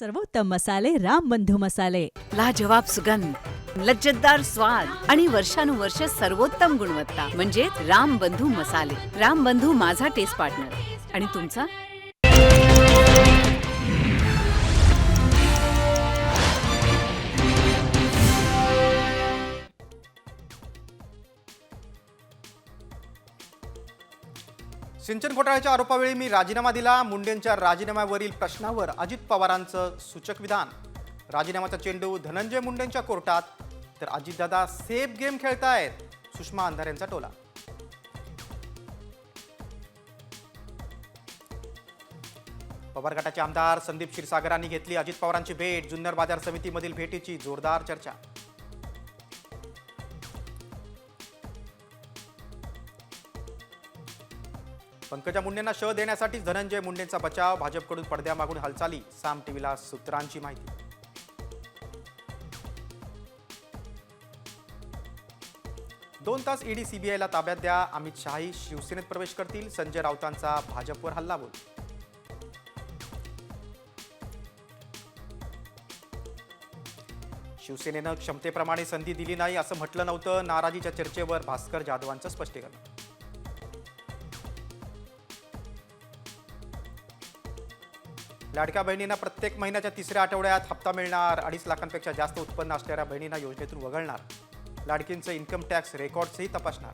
सर्वोत्तम मसाले राम बंधू मसाले. लाजवाब सुगंध लज्जतदार स्वाद आणि वर्षानुवर्ष सर्वोत्तम गुणवत्ता म्हणजे राम बंधू मसाले. राम बंधू माझा टेस्ट पार्टनर आणि तुमचा? सिंचन घोटाळ्याच्या आरोपावेळी मी राजीनामा दिला. मुंडेंच्या राजीनाम्यावरील प्रश्नावर अजित पवारांचं सूचक विधान. राजीनाम्याचा चेंडू धनंजय मुंडेंच्या कोर्टात. तर अजितदादा सेफ गेम खेळतायत. सुषमा अंधारेंचा टोला. पवार गटाचे आमदार संदीप क्षीरसागरांनी घेतली अजित पवारांची भेट. जुन्नर बाजार समितीमधील भेटीची जोरदार चर्चा. पंकजा मुंडेंना श देण्यासाठी धनंजय मुंडेंचा बचाव भाजपकडून पडद्यामागून हालचाली साम टीव्हीला सूत्रांची माहिती. दोन तास ईडी सीबीआयला ताब्यात द्या अमित शहाही शिवसेनेत प्रवेश करतील संजय राऊतांचा भाजपवर हल्लाबोल शिवसेनेनं क्षमतेप्रमाणे संधी दिली नाही असं म्हटलं नव्हतं नाराजीच्या चर्चेवर भास्कर जाधवांचं स्पष्टीकरण. लाडक्या बहिणींना प्रत्येक महिन्याच्या तिसऱ्या आठवड्यात हप्ता मिळणार अडीच लाखांपेक्षा जास्त उत्पन्न असणाऱ्या बहिणींना योजनेतून वगळणार. लाडकींचं इन्कम टॅक्स रेकॉर्ड्सही तपासणार.